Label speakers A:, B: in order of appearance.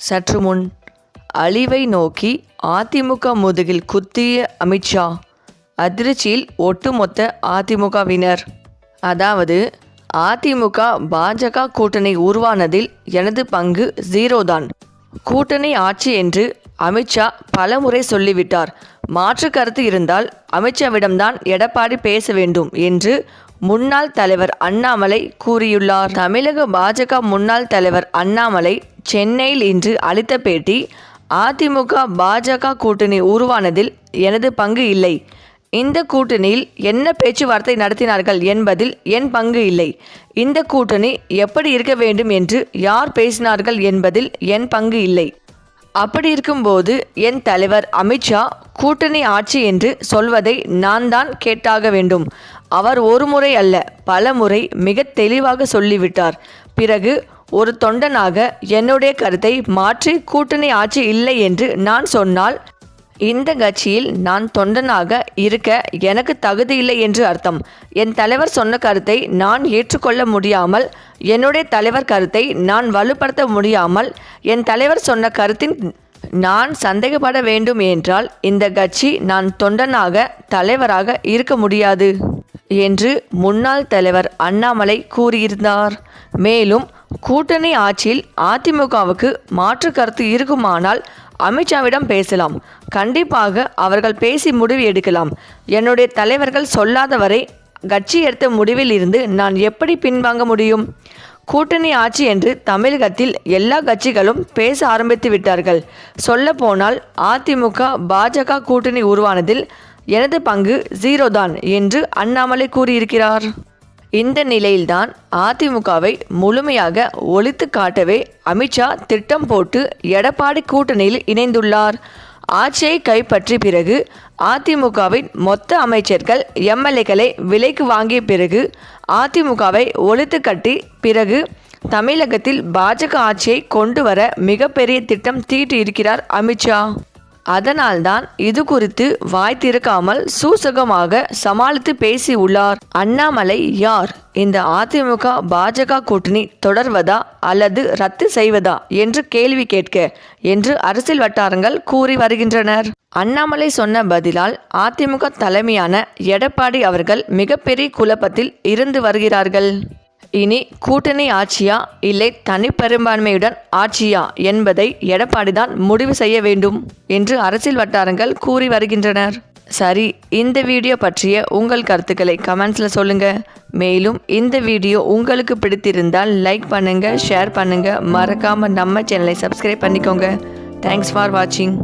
A: சற்று முன் அழிவை நோக்கி அதிமுக முதுகில் குத்திய அமித்ஷா அதிர்ச்சியில் ஒட்டுமொத்த அதிமுகவினர். அதாவது அதிமுக பாஜக கூட்டணி உருவானதில் எனது பங்கு ஜீரோ தான். கூட்டணி ஆட்சி என்று அமித்ஷா பலமுறை சொல்லிவிட்டார். மாற்று கருத்து இருந்தால் அமித்ஷாவிடம்தான் எடப்பாடி பேச வேண்டும் என்று முன்னாள் தலைவர் அண்ணாமலை கூறியுள்ளார். தமிழக பாஜக முன்னாள் தலைவர் அண்ணாமலை சென்னையில் இன்று அளித்த பேட்டி அதிமுக பாஜக கூட்டணி உருவானதில் எனது பங்கு இல்லை. இந்த கூட்டணியில் என்ன பேச்சுவார்த்தை நடத்தினார்கள் என்பதில் என் பங்கு இல்லை. இந்த கூட்டணி எப்படி இருக்க வேண்டும் என்று யார் பேசினார்கள் என்பதில் என் பங்கு இல்லை. அப்படி இருக்கும்போது என் தலைவர் அமித்ஷா கூட்டணி ஆட்சி என்று சொல்வதை நான் தான் கேட்டாக வேண்டும். அவர் ஒரு முறை அல்ல பல முறை மிக தெளிவாக சொல்லிவிட்டார். பிறகு ஒரு தொண்டனாக என்னுடைய கருத்தை மாற்றி கூட்டணி ஆட்சி இல்லை என்று நான் சொன்னால் இந்த கட்சியில் நான் தொண்டனாக இருக்க எனக்கு தகுதி இல்லை என்று அர்த்தம். என் தலைவர் சொன்ன கருத்தை நான் ஏற்றுக்கொள்ள முடியாமல் என்னுடைய தலைவர் கருத்தை நான் வலுப்படுத்த முடியாமல் என் தலைவர் சொன்ன கருத்தின் நான் சந்தேகப்பட வேண்டும் என்றால் இந்த கட்சி நான் தொண்டனாக தலைவராக இருக்க முடியாது என்று முன்னாள் தலைவர் அண்ணாமலை கூறியிருந்தார். மேலும் கூட்டணி ஆட்சியில் அதிமுகவுக்கு மாற்று கருத்து இருக்குமானால் அமித்ஷாவிடம் பேசலாம். கண்டிப்பாக அவர்கள் பேசி முடிவு எடுக்கலாம். என்னுடைய தலைவர்கள் சொல்லாதவரை கட்சி எடுத்த முடிவில் இருந்து நான் எப்படி பின்வாங்க முடியும்? கூட்டணி ஆட்சி என்று தமிழகத்தில் எல்லா கட்சிகளும் பேச ஆரம்பித்து விட்டார்கள். சொல்லப்போனால் அதிமுக பாஜக கூட்டணி உருவானதில் எனது பங்கு ஜீரோ தான் என்று அண்ணாமலை கூறியிருக்கிறார். இந்த நிலையில்தான் அதிமுகவை முழுமையாக ஒழித்து காட்டவே அமித்ஷா திட்டம் போட்டு எடப்பாடி கூட்டணியில் இணைந்துள்ளார். ஆட்சியை கைப்பற்றிய பிறகு அதிமுகவின் மொத்த அமைச்சர்கள் எம்எல்ஏக்களை விலைக்கு வாங்கிய பிறகு அதிமுகவை ஒழித்து கட்டி பிறகு தமிழகத்தில் பாஜக ஆட்சியை கொண்டு வர மிகப்பெரிய திட்டம் தீட்டியிருக்கிறார் அமித்ஷா அதனால்தான் இது குறித்து வாய் திறக்காமல் சூசகமாக சமாளித்து பேசி உள்ளார். அண்ணாமலை யார்? இந்த அதிமுக பாஜக கூட்டணி தொடர்வதா அல்லது ரத்து செய்வதா என்று கேள்வி கேட்க என்று அரசியல் வட்டாரங்கள் கூறி வருகின்றனர். அண்ணாமலை சொன்ன பதிலால் அதிமுக தலைமையான எடப்பாடி அவர்கள் மிகப்பெரிய குழப்பத்தில் இருந்து வருகிறார்கள். இனி கூட்டணி ஆட்சியா இல்லை தனிப்பெரும்பான்மையுடன் ஆட்சியா என்பதை எடப்பாடிதான் முடிவு செய்ய வேண்டும் என்று அரசியல் வட்டாரங்கள் கூறி வருகின்றனர். சரி இந்த வீடியோ பற்றிய உங்கள் கருத்துக்களை கமெண்ட்ஸில் சொல்லுங்கள் மேலும் இந்த வீடியோ உங்களுக்கு பிடித்திருந்தால் லைக் பண்ணுங்கள் ஷேர் பண்ணுங்கள் மறக்காமல் நம்ம சேனலை சப்ஸ்கிரைப் பண்ணிக்கோங்க. தேங்க்ஸ் ஃபார் வாட்சிங்